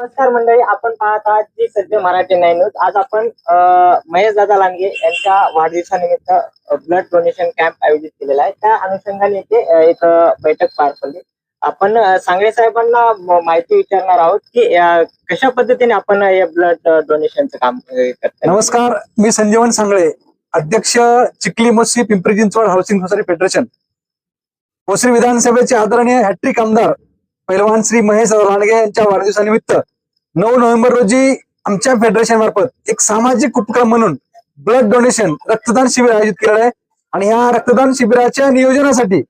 नमस्कार मंडळी आपण पाहत आहात जी सध्या मराठी नाही न्यूज आज आपण महेश दादा लांगे यांच्या वाढदिवसानिमित्त ब्लड डोनेशन कॅम्प आयोजित केलेला आहे. त्या अनुषंगाने इथे एक बैठक पार पडली. आपण सांगळे साहेबांना माहिती विचारणार आहोत की कशा पद्धतीने आपण या ब्लड डोनेशनचं काम करतो नमस्कार मी संजीवन सांगळे अध्यक्ष Chikhali Moshi Pimpri Chinchwad housing society federation Bhosari विधानसभेचे आदरणीय हॅट्रिक आमदार पैलवान श्री महेश लांडगे यांच्या वाढदिवसानिमित्त नऊ नोव्हेंबर रोजी आमच्या फेडरेशन मार्फत एक सामाजिक उपक्रम म्हणून ब्लड डोनेशन रक्तदान शिबिर आयोजित केलेलं आहे. आणि ह्या रक्तदान शिबिराच्या नियोजनासाठी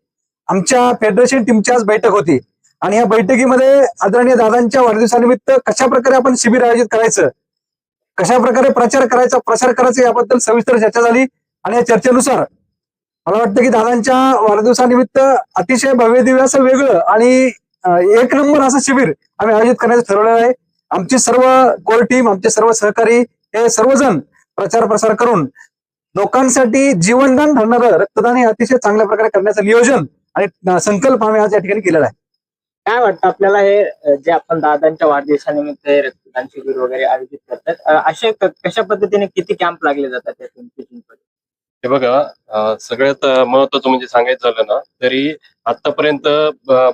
आमच्या फेडरेशन टीमची आज बैठक होती. आणि या बैठकीमध्ये आदरणीय दादांच्या वाढदिवसानिमित्त कशा प्रकारे आपण शिबिर आयोजित करायचं कशा प्रकारे प्रचार करायचा प्रसार करायचा याबद्दल सविस्तर चर्चा झाली. आणि या चर्चेनुसार मला वाटतं की दादांच्या वाढदिवसानिमित्त अतिशय भव्य दिव्य असं वेगळं आणि एक नंबर असं शिबिर आम्ही आयोजित करण्याचं ठरवलेलं आहे. आमची सर्व कोर टीम आमचे सर्व सहकारी हे सर्वजण प्रचार प्रसार करून लोकांसाठी जीवनदान ठरणारं रक्तदान हे अतिशय चांगल्या प्रकारे करण्याचं नियोजन आणि संकल्प आम्ही आज या ठिकाणी केलेला आहे. काय वाटतं आपल्याला हे जे आपण दादांच्या वाढदिवसानिमित्त रक्तदान शिबिर वगैरे आयोजित करतात असे कशा पद्धतीने किती कॅम्प लागले जातात त्या हे बघा सगळ्यात महत्वाचं म्हणजे सांगायचं झालं ना तरी आतापर्यंत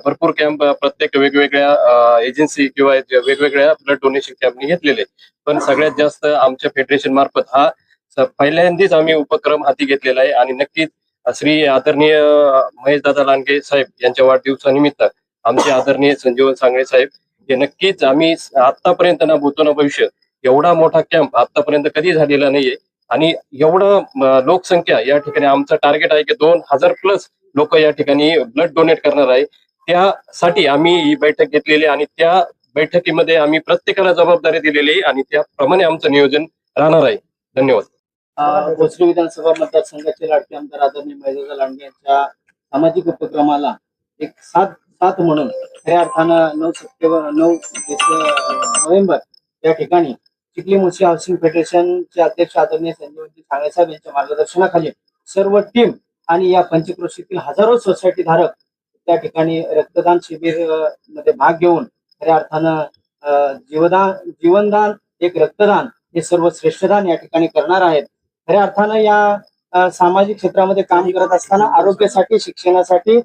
भरपूर कॅम्प प्रत्येक वेगवेगळ्या एजन्सी किंवा वेगवेगळ्या ब्लड डोनेशन कॅम्पनी घेतलेले पण सगळ्यात जास्त आमच्या फेडरेशन मार्फत हा पहिल्यांदाच आम्ही उपक्रम हाती घेतलेला आहे आणि नक्कीच श्री आदरणीय महेश दादा लांडगे साहेब यांच्या वाढदिवसानिमित्त आमचे आदरणीय संजीवन सांगळे साहेब हे नक्कीच आम्ही आतापर्यंत ना भूतो ना भविष्य एवढा मोठा कॅम्प आतापर्यंत कधी झालेला नाहीये. आणि एवढं लोकसंख्या या ठिकाणी आमचं टार्गेट आहे की दोन हजार प्लस लोक या ठिकाणी ब्लड डोनेट करणार आहे. त्यासाठी आम्ही ही बैठक घेतलेली आहे आणि त्या बैठकीमध्ये आम्ही प्रत्येकाला जबाबदारी दिलेली आहे आणि त्याप्रमाणे आमचं नियोजन राहणार आहे. धन्यवाद. अ, भोसरी विधानसभा मतदारसंघाचे लाडके आमदार आदरणीय मैदाजा लांडगे यांच्या सामाजिक उपक्रमाला एक साथ साथ म्हणून खऱ्या अर्थानं नऊ सप्टेंबर नऊ नोव्हेंबर या ठिकाणी चिखली मुन्सी हाऊसिंग फेडरेशनचे अध्यक्ष आदरणीय संजीवजी ठाणे साहेब यांच्या मार्गदर्शनाखाली सर्व टीम आणि या पंचक्रोशीतील हजारो सोसायटी धारक त्या ठिकाणी रक्तदान शिबिरमध्ये भाग घेऊन खऱ्या अर्थानं जीवदान जीवनदान एक रक्तदान हे सर्व श्रेष्ठदान या ठिकाणी करणार आहेत. खऱ्या अर्थानं या सामाजिक क्षेत्रामध्ये काम करत असताना आरोग्यासाठी शिक्षणासाठी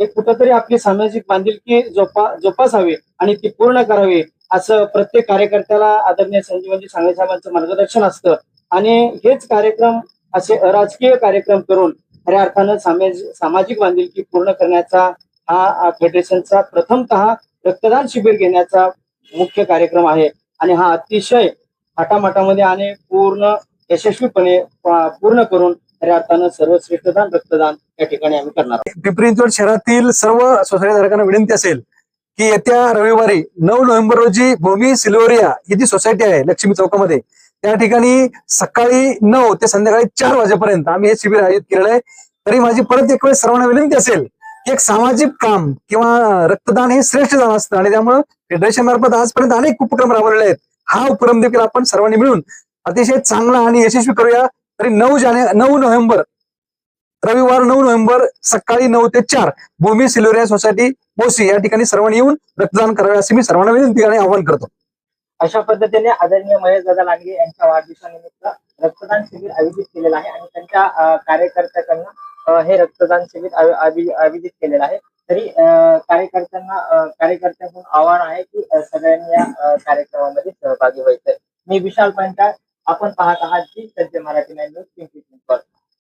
एक कुठंतरी आपली सामाजिक बांधिलकी जोपा जोपासावी आणि ती पूर्ण करावी असं प्रत्येक कार्यकर्त्याला आदरणीय संजीवनजी सांगळे साहेबांचं मार्गदर्शन असतं. आणि हेच कार्यक्रम असे अराजकीय कार्यक्रम करून खऱ्या अर्थानं सामाजिक बांधिलकी पूर्ण करण्याचा हा फेडरेशनचा प्रथमतः रक्तदान शिबिर घेण्याचा मुख्य कार्यक्रम आहे. आणि हा अतिशय थाटामाटामध्ये आणि पूर्ण यशस्वीपणे पूर्ण करून खऱ्या अर्थानं सर्वश्रेष्ठदान रक्तदान ठिकाणी आम्ही करणार पिंपरी चिंचवड शहरातील सर्व सोसायटी धारकांना विनंती असेल की येत्या रविवारी नऊ नोव्हेंबर रोजी भूमी सिल्वरिया ही जी सोसायटी आहे लक्ष्मी चौकामध्ये. त्या ठिकाणी सकाळी नऊ ते संध्याकाळी चार वाजेपर्यंत आम्ही हे शिबिर आयोजित केलेलं आहे. तरी माझी परत एक वेळेस सर्वांना विनंती असेल की एक सामाजिक काम किंवा रक्तदान हे श्रेष्ठ दान असतं आणि त्यामुळे फेडरेशन मार्फत आजपर्यंत अनेक उपक्रम राबवलेले आहेत. हा उपक्रम देखील आपण सर्वांनी मिळून अतिशय चांगला आणि यशस्वी करूया. तरी नऊ जाने नऊ नोव्हेंबर रविवार नऊ नोव्हेंबर सकाळी नऊ ते चार भूमी सिलोरिया सोसायटी मोसी या ठिकाणी सर्वांनी येऊन रक्तदान करावे असे मी सर्वांना विनंती आणि आवाहन करतो. अशा पद्धतीने आदरणीय महेश दादा लांडगे यांच्या वाढदिवसानिमित्त रक्तदान शिबिर आयोजित केलेलं आहे आणि त्यांच्या कार्यकर्त्यांना कार्यकर्त्याकडनं हे रक्तदान शिबिर आयोजित केलेलं आहे. तरी अं, कार्यकर्त्यांना कार्यकर्त्यांकडून आव्हान आहे की सगळ्यांनी या कार्यक्रमामध्ये सहभागी व्हायचं मी विशाल पंचाळ आपण पाहत आहात जी सज्ज मराठी न्यूज पिंपरी चिंचवड.